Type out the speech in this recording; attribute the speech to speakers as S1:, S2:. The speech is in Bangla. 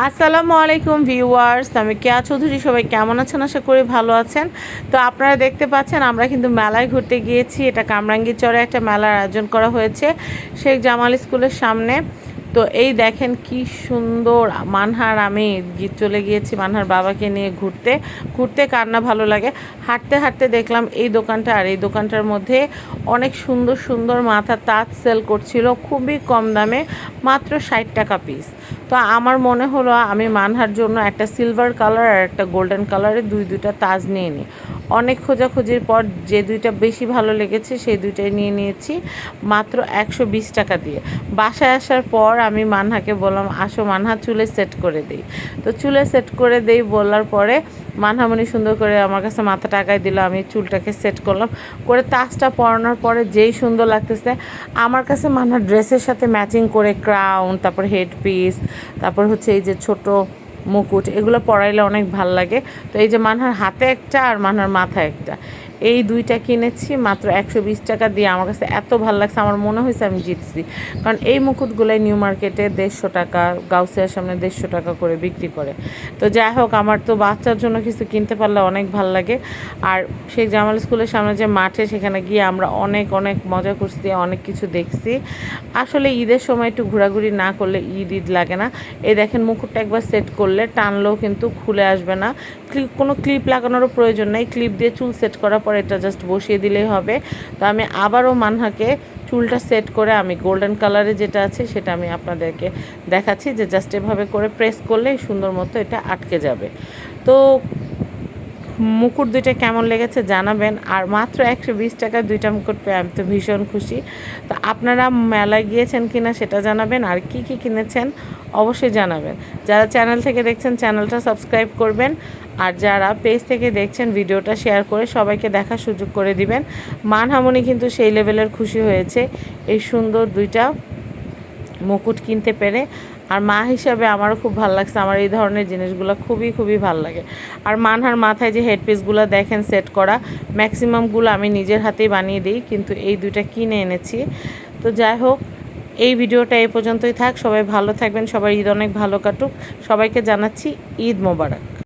S1: আসসালামু আলাইকুম ভিউয়ার্স, আমি কেয়া চৌধুরী, সবাই কেমন আছেন? আশা করি ভালো আছেন। তো আপনারা দেখতে পাচ্ছেন, আমরা কিন্তু মেলায় ঘুরতে গিয়েছি। এটা কামরাঙ্গি চরে একটা মেলার আয়োজন করা হয়েছে, শেখ জামাল স্কুলের সামনে। তো এই দেখেন কি সুন্দর মানহার আমি চলে গিয়েছি মানহার বাবাকে নিয়ে ঘুরতে। ঘুরতে কার না ভালো লাগে। হাঁটতে হাঁটতে দেখলাম এই দোকানটা, আর এই দোকানটার মধ্যে অনেক সুন্দর সুন্দর মাথা তাঁত সেল করছিল, খুবই কম দামে, মাত্র ষাট টাকা পিস তো আমার মনে হলো আমি মানহার জন্য একটা সিলভার কালার আর একটা গোল্ডেন কালারের দুই দুইটা তাজ নিয়ে নিই। অনেক খোঁজাখুঁজির পর যে দুইটা বেশি ভালো লেগেছে সেই দুইটাই নিয়ে নিয়েছি, মাত্র একশো বিশ টাকা দিয়ে। বাসায় আসার পর আমি মানহাকে বললাম, আসো মানহা, চুলে সেট করে দিই। তো চুলে সেট করে দেই বলার পরে মানহামণি সুন্দর করে আমার কাছে মাথা টাকায় দিল, আমি চুলটাকে সেট করলাম। করে তাজটা পরানোর পরে যেই সুন্দর লাগতেছে, আমার কাছে মানহার ড্রেসের সাথে ম্যাচিং করে ক্রাউন তারপর হেড পিস তারপর হচ্ছে এই যে ছোট মুকুট, এগুলো পরাইলে অনেক ভালো লাগে। তো এই যে মানহার হাতে একটা আর মানহার মাথায় একটা। এই দুইটা কিনেছি, মাত্র একশো বিশ টাকা দিয়ে। আমার কাছে এত ভালো লাগছে, আমার মনে হয়েছে আমি জিতছি। কারণ এই মুকুটগুলাই নিউ মার্কেটে দেড়শো টাকা, গাউসিয়ার সামনে দেড়শো টাকা করে বিক্রি করে। তো যাই হোক, আমার তো বাচ্চার জন্য কিছু কিনতে পারলে অনেক ভালো লাগে। আর শেখ জামাল স্কুলের সামনে যে মাঠে, সেখানে গিয়ে আমরা অনেক অনেক মজা করছি, অনেক কিছু দেখছি। আসলে ঈদের সময় একটু ঘোরাঘুরি না করলে ঈদ ঈদ লাগে না। এই দেখেন, মুকুটটা একবার সেট করলে টানলেও কিন্তু খুলে আসবে না। ক্লিপ, কোনো ক্লিপ লাগানোরও প্রয়োজন নেই। ক্লিপ দিয়ে চুল সেট করার পর এটা জাস্ট বসিয়ে দিলেই হবে। তো আমি আবারও মানহাকে চুলটা সেট করে আমি গোল্ডেন কালারে যেটা আছে সেটা আমি আপনাদেরকে দেখাচ্ছি যে জাস্ট এভাবে করে প্রেস করলেই সুন্দর মতো এটা আটকে যাবে। তো মুকুট দুইটা কেমন লেগেছে জানাবেন। আর মাত্র একশো বিশ টাকায় দুইটা মুকুট পেয়ে আমি তো ভীষণ খুশি। তো আপনারা মেলায় গিয়েছেন কি না সেটা জানাবেন আর কি কি কিনেছেন অবশ্যই জানাবেন। যারা চ্যানেল থেকে দেখছেন চ্যানেলটা সাবস্ক্রাইব করবেন আর যারা পেজ থেকে দেখছেন ভিডিওটা শেয়ার করে সবাইকে দেখার সুযোগ করে দিবেন। মানহামনি কিন্তু সেই লেভেলের খুশি হয়েছে। এই সুন্দর দুইটা মুকুট কিনতে পেরে। আর মা হিসাবে আমারও খুব ভালো লাগছে। আমার এই ধরনের জিনিসগুলো খুবই খুবই ভালো লাগে। আর মানহার মাথায় যে হেডপিসগুলো দেখেন সেট করা ম্যাক্সিমামগুলো আমি নিজের হাতেই বানিয়ে দিই, কিন্তু এই দুইটা কিনে এনেছি। তো যাই হোক, এই ভিডিওটা এই পর্যন্তই থাক। সবাই ভালো থাকবেন। সবাই ঈদ অনেক ভালো কাটুক। সবাইকে জানাচ্ছি ঈদ মোবারক।